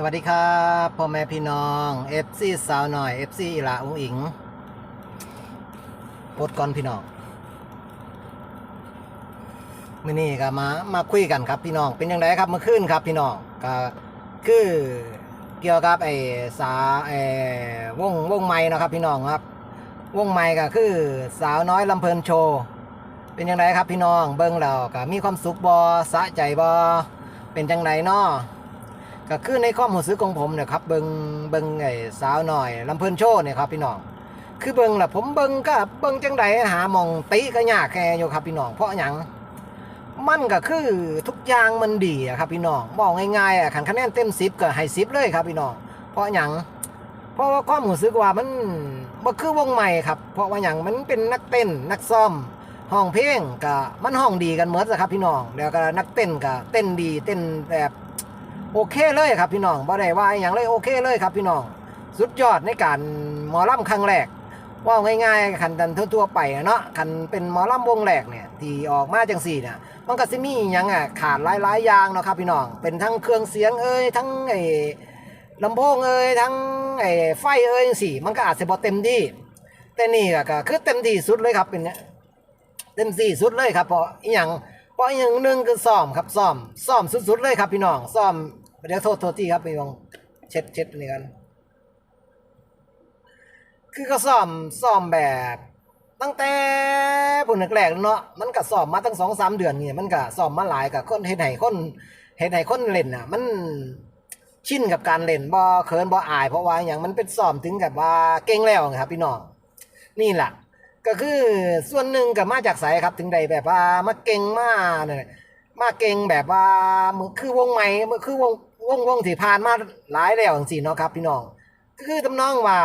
สวัสดีครับพ่อแม่พี่น้องเอฟซีสาวหน่อยเอฟซีอีหลาอุ้งอิงปดก่อนพี่น้องมื่อนี้ก็มามาคุยกันครับพี่น้องเป็นยังไงครับเมื่อคืนครับพี่น้องก็คือเกี่ยวกับไอ้สาไอ้วงวงไม้นะครับพี่น้องครับ วงไม้ก็คือสาวน้อยลำเพลินโชว์เป็นยังไงครับพี่น้องเบิ้งแล้วก็มีความสุขบอสะใจบอเป็นจังไดเนาะ ก็คือในความรู้สึกของผมเนี่ยครับเบิงเบิงไอ้สาวหน่อยลำเพลินโชว์เนี่ยครับพี่น้องคือเบิงแหละผมเบิงก็เบิงจังใดหามองติก็ยากแค่อยู่ครับพี่น้องเพราะหยังมันก็คือทุกอย่างมันดีอะครับพี่น้องบอกง่ายๆอะขันคะแนนเต็มสิบก็ให้สิบเลยครับพี่น้องเพราะหยังเพราะว่าความรู้สึกว่ามันบ่คือวงใหม่ครับเพราะว่าหยังมันเป็นนักเต้นนักซ้อมห้องเพลงก็มันห้องดีกันหมดอะครับพี่น้องแล้วก็นักเต้นก็เต้นดีเต้นแบบ โอเคเลยครับพี่น้องบ่ได้ว่าอย่างเลยโอเคเลยครับพี่น้อง สุดยอดในการหมอลำครั้งแรกว่าง่ายๆคันดันทั่วๆไปเนาะคันเป็นหมอลำวงแรกเนี่ยที่ออกมาจังสี่เนี่ยมันก็สิมีอหยังอะขาดหลายๆอย่างเนาะครับพี่น้องเป็นทั้งเครื่องเสียงเอ้ยทั้งไอ้ลำโพงเอ้ยทั้งไอ้ไฟเอ้ยจังสี่ มันก็อาจจะบ่เต็มที่แต่นี่ก็คือเต็มที่สุดเลยครับเป็นเนี่ยเต็มที่สุดเลยครับเพราะอีหยัง เพราะอย่างหนึ่งคือซ่อมครับซ่อมซ่อมสุดๆเลยครับพี่น้องซ่อมเดี๋ยวโทษโทษที่ครับพี่น้องเช็ดเช็ดนี่กันคือก็ซ่อมซ่อมแบบ ตั้งแต่ปุ่นแรกๆเนาะมันก็ซ่อมมาตั้งสองสามเดือนนี่มันก็ซ่อมมาหลายกับคนเฮ็ดให้คนเฮ็ดให้คนเล่นอะ มันชินกับการเล่นบ่เขินบ่อาย เพราะว่าอย่างมันเป็นซ่อมถึงกับว่าเก่งแล้วครับพี่น้องนี่แหละ ก็คือส่วนหนึ่งก็มาจากไสครับ ถึงใดแบบว่ามาเก่งมาเนี่ยมาเก่งแบบว่ามือคือวงใหม่มือคือวงวงวงที่ผ่านมาหลายแล้วจังซี่เนาะครับ พี่น้องก็คือทำนองว่า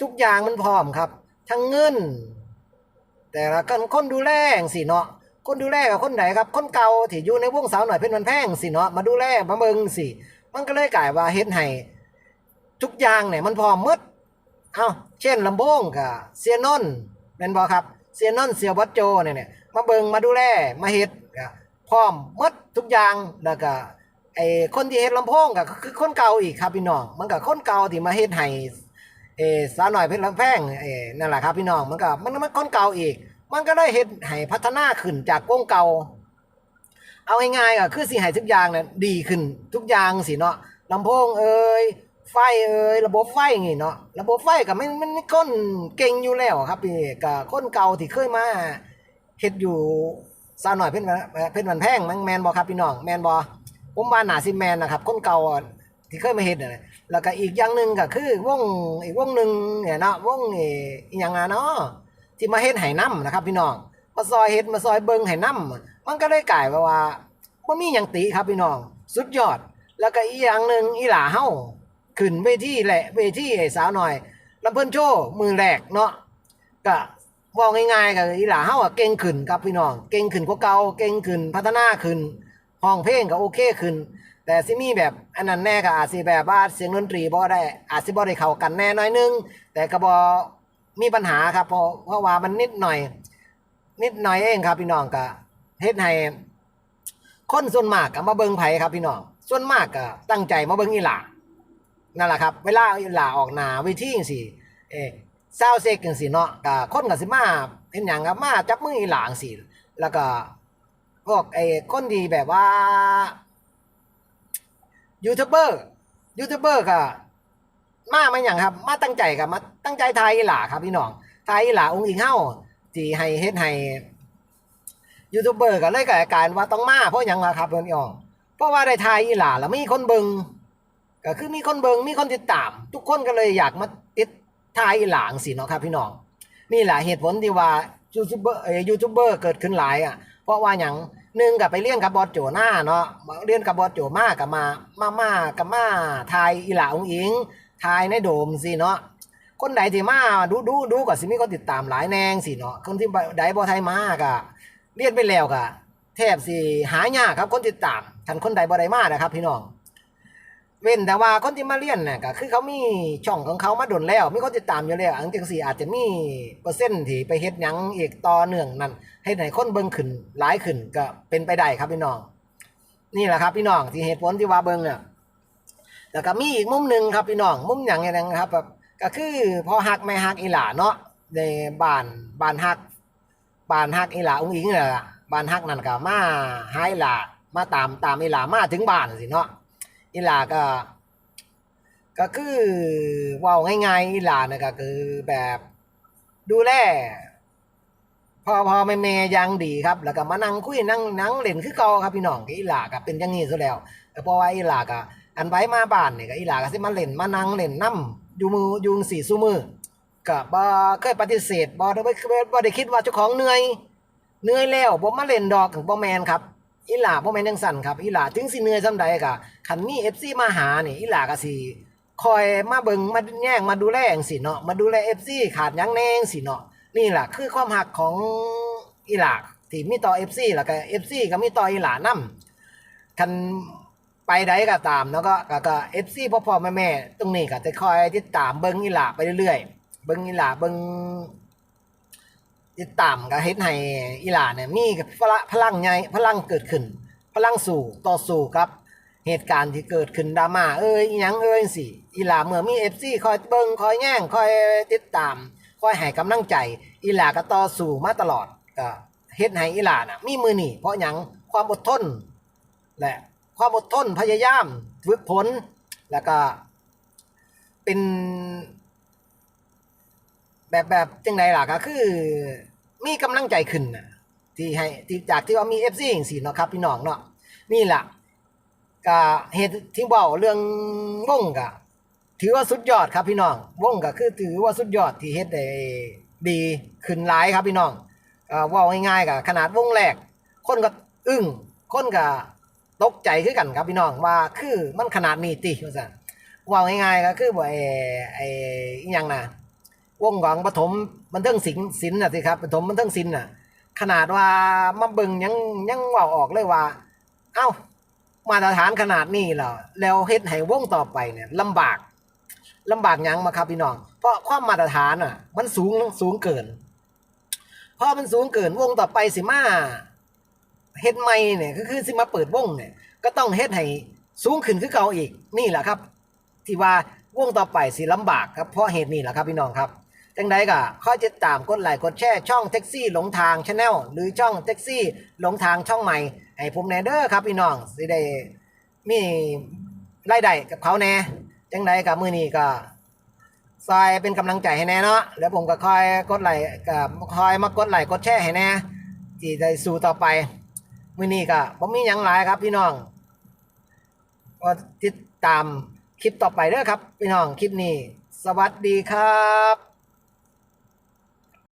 ทุกอย่างมันพร้อมครับ ทั้งเงิน แต่ละคนคนดูแลจังซี่เนาะคนดูแลกับคนไหนครับ คนเก่าที่อยู่ในวงสาวหน่อยเพิ่อนมันแพงสิเนาะมาดูแลมาเบิ่งสิมันก็เลยกลายว่าเฮ็ดให้ทุกอย่างเนี่ยมันพร้อมหมดเอ้าเช่นลำโพงกับเสียนนท์ แม่นบอครับเสียนนท์เสียวัดโจเนี่ยเนี่ยมาเบิงมาดูแลมาเฮ็ดก็พร้อมหมดทุกอย่างแล้วก็ไอ้คนที่เฮ็ดลำโพงก็คือคนเก่าอีกครับพี่น้อง มันก็คนเก่าที่มาเฮ็ดให้เอสาวหน่อยเพชรลำแพงเอนั่นแหละครับพี่น้องมันก็มันมันคนเก่าอีก มันก็ได้เฮ็ดให้พัฒนาขึ้นจากวงเก่า เอาง่ายๆก็คือสิให้ทุกอย่างเนี่ยดีขึ้นทุกอย่างสิเนาะลำโพงเอ่ย ไฟเอ่ยระบบไฟอย่างงี้เนาะระบบไฟก็มันมันคนเก่งอยู่แล้วครับพี่ก็คนเก่าที่เคยมาเฮ็ดอยู่สาหน่อยเพิ่นว่าเพิ่นวันแพงมันแมนบ่ครับพี่น้องแมนบ่ผมว่าน่าสิแมนนะครับคนเก่าที่เคยมาเฮ็ดน่ะแล้วก็อีกอย่างหนึงก็คือวงอีกวงหนึงเนี่ยเนาะวงอ่ออีหยังอะเนาะที่มาเฮ็ดให้นํนะครับ พี่น้องมาซอยเฮ็ดมาซอยเบิ่งให้นํมันก็เลยกลายว่าว่าบ่มีหยังติครับพี่น้องสุดยอด แล้วก็อีกอย่างหนึงอีหลาเฮา ขึ้นเวทีแหละเวทีไอ้สาวหน่อยลำเพิ่นโชว์มือแรกเนาะก็บอกง่ายๆก็อีหลาเฮาอะเก่งขึ้นครับพี่น้องเก่งขึ้นกว่าเก่าเก่งขึ้นพัฒนาขึ้นห้องเพลงก็โอเคขึ้น แต่สิมีแบบอันนั้นแน่ก็อาจสิแบบว่าเสียงดนตรีบ่ได้อาจสิบ่ได้เข้ากันแน่น้อยนึง แต่ก็บ่มีปัญหาครับเพราะเพราะว่ามันนิดหน่อย นิดหน่อยเองครับพี่น้องก็เฮ็ดให้คนส่วนมากก็มาเบิ่งไผครับพี่น้องส่วนมากก็ตั้งใจมาเบิ่งอีหลา นั่นแหละครับ เวลาหลาออกหนาเวทีจังซี่เอ้ซาวเซกจังซี่เนาะก็คนก็สิมาเห็นหยังครับมาจับมืออีหลาจังซี่แล้วก็พวกไอ้คนที่แบบว่ายูทูบเบอร์ยูทูบเบอร์ก็มามาหยังครับ มาตั้งใจครับมาตั้งใจไทยอีหลาครับพี่น้องไทยอีหลาองค์อิงเฮ้าที่ให้เฮ็ดให้ยูทูบเบอร์ก็เลยกลายการว่าต้องมาเพราะหยังละครับเพิ่นอ่องเพราะว่าได้ทยอีหลาแล้วมีคนเบิ่ง ก็คือมีคนเบิงมีคนติดตาม ทุกคนก็เลยอยากมาติดทายหลางสิเนาะครับพี่น้องนี่แหละเหตุผลที่ว่ายูทูบเบอร์เอ่อยูทูบเบอร์เกิดขึ้นหลายอะ เพราะว่าอย่างหนึ่งกับไปเรียนกับบอสโจหน้าเนาะเรียนกับบอสโจมากกับมามามากับมาทายอีหลาองอิงทายในโดมสิเนาะคนใดที่มาดูดูดูก็สิมีคนติดตามหลายแนงสิเนาะคนที่ใดบ่ไทยมากอะเรียนไปแล้วกะแทบสิหายากครับคนติดตามทันคนใดบ่ไดมากนะครับพี่น้อง เว้นแต่ว่าคนที่มาเรียนน่ะก็คือเขามีช่องของเขามาดนแล้ว มีคนติดตามอยู่แล้วอันจังสี่อาจจะมีเปอร์เซ็นต์ที่ไปเฮ็ดหยังอีกต่อเนื่องนั่นให้ไหนคนเบิ่งขึ้นหลายขึ้นก็เป็นไปได้ครับพี่น้อง นี่แหละครับพี่น้องที่เหตุผลที่ว่าเบิ่งเนี่ยแล้วก็มีอีกมุมหนึ่งครับพี่น้องมุมอย่างไงนะครับแบบก็คือพอฮักไม่ฮักอีหล่าเนาะในบ้านบ้านฮักบ้านฮักอีหล่าอุ้งอิงนี่แหละบ้านฮักนั่นก็มาหาอีหล่ามาตามตามอีหล่ามาถึงบ้านสิเนาะ อีหลาก็ ก็คือว่าง่ายๆอีหลานี่ยก็คือแบบดูแลพอพอแม่แม่ยังดีครับ แล้วก็มานั่งคุยนั่งนั่งเล่นคือเก่าครับพี่น้องก็อีหลาก็เป็นอย่างนี้ซะแล้วก็เพราะว่าอีหลาก็อันไว้มาบ้านเนี่ยก็อีหลาก็สิมาเล่นมานั่งเล่นนํอยู่มืออยู่สี่สู้มือก็บ่เคยปฏิเสธบ่ได้บ่ได้คิดว่าเจ้าของเหนื่อยเหนื่อยแล้วบ่มาเล่นดอกถึงบ่แมนครับ อีหลาบ่แม่นจังสั่นครับอีหลาถึงสิเหนื่อยซำใดก็คันมี FC มาหานี่อีหลาก็สิคอยมาเบิงมาแย่งมาดูแลจังซี่เนาะมาดูแล FC ขาดหยังแน่จังซี่เนาะนี่ล่ะคือความหักของอีหลาที่มีต่อ FC แล้วก็ FC ก็มีต่ออีหลานํคันไปใดก็ตามเนาะก็ก็ก็ FC พ่อๆแม่ๆตรงนี้ก็จะคอยติดตามเบิงอีหลาไปเรื่อยๆเบิงอีหลาเบิง ติดตามก็เฮ็ดให้อีหลาเนี่ยมีพละพลังใหญ่พลังเกิดขึ้น พลังสู่ต่อสู้ครับเหตุการณ์ที่เกิดขึ้นดราม่าเอ้ยยังเอ้ยสิอีหลาเมื่อมี FC คอยเบิงคอยแย่งคอยติดตาม คอยให้กำลังใจ อีหลาก็ต่อสู้มาตลอดก็เฮ็ดให้อีหลาน่ะมีมือหนี่เพราะยังความอดทน และความอดทนพยายามฝึกฝนแล้วก็เป็น แบบแบบจังไดล่ะก็คือ มีกำลังใจขึ้นนะที่ให้ที่จากที่ว่ามี FC จังซี่เนาะครับพี่น้องเนาะนี่ล่ะก็เหตุที่เว้าเรื่องวงก็ถือว่าสุดยอดครับพี่น้องวงก็คือถือว่าสุดยอดที่เฮ็ดได้ดีขึ้นหลายครับพี่น้องเอ่อเว้าง่ายๆก็ขนาดวงแรก คนก็อึ้งคนก็ตกใจคือกันครับพี่น้องว่าคือมันขนาดนี้ติว่าซั่นว้าง่ายๆก็คือบ่ไอ้ไอ้ยังน่ะ วงของปฐมบันเทิงศิลป์ศิลป์น่ะสิครับปฐมบันเทิงศิลป์น่ะ ขนาดว่ามาเบิ่งยังยังว่าออกเลยว่า เอ้า มาตรฐานขนาดนี้แล้วแล้วเฮ็ดให้วงต่อไปเนี่ยลำบากลำบากยังมาครับพี่น้อง เพราะความมาตรฐานอะ มันสูงสูงเกินพอมันสูงเกินวงต่อไปสิมาเฮ็ดใหม่เนี่ยก็คือสิมาเปิดวงเนี่ย ก็ต้องเฮ็ดให้สูงขึ้นคือเก่าอีกนี่แหละครับ ที่ว่าวงต่อไปสิลำบากครับเพราะเหตุนี้แหละครับพี่น้องครับ จังใดก็ข้อติดตามกดไลค์กดแชร์ช่องแท็กซี่หลงทางชาแนลหรือช่องแท็กซี่หลงทางช่องใหม่ ให้ผมแนเดอร์ครับพี่น้องสิได้มีรายได้กับเขาแน่จังใดกับมือนี้ก็ซอยเป็นกำลังใจให้แน่เนาะแล้วผมก็คอยกดไลค์กับคอยมากดไลค์กดแชร์ให้แน่ที่ได้สู่ต่อไปมือนี้ก็ผมมีหยังหลายครับพี่น้องก็ติดตามคลิปต่อไปเด้อครับ พี่น้องคลิปนี้ สวัสดีครับ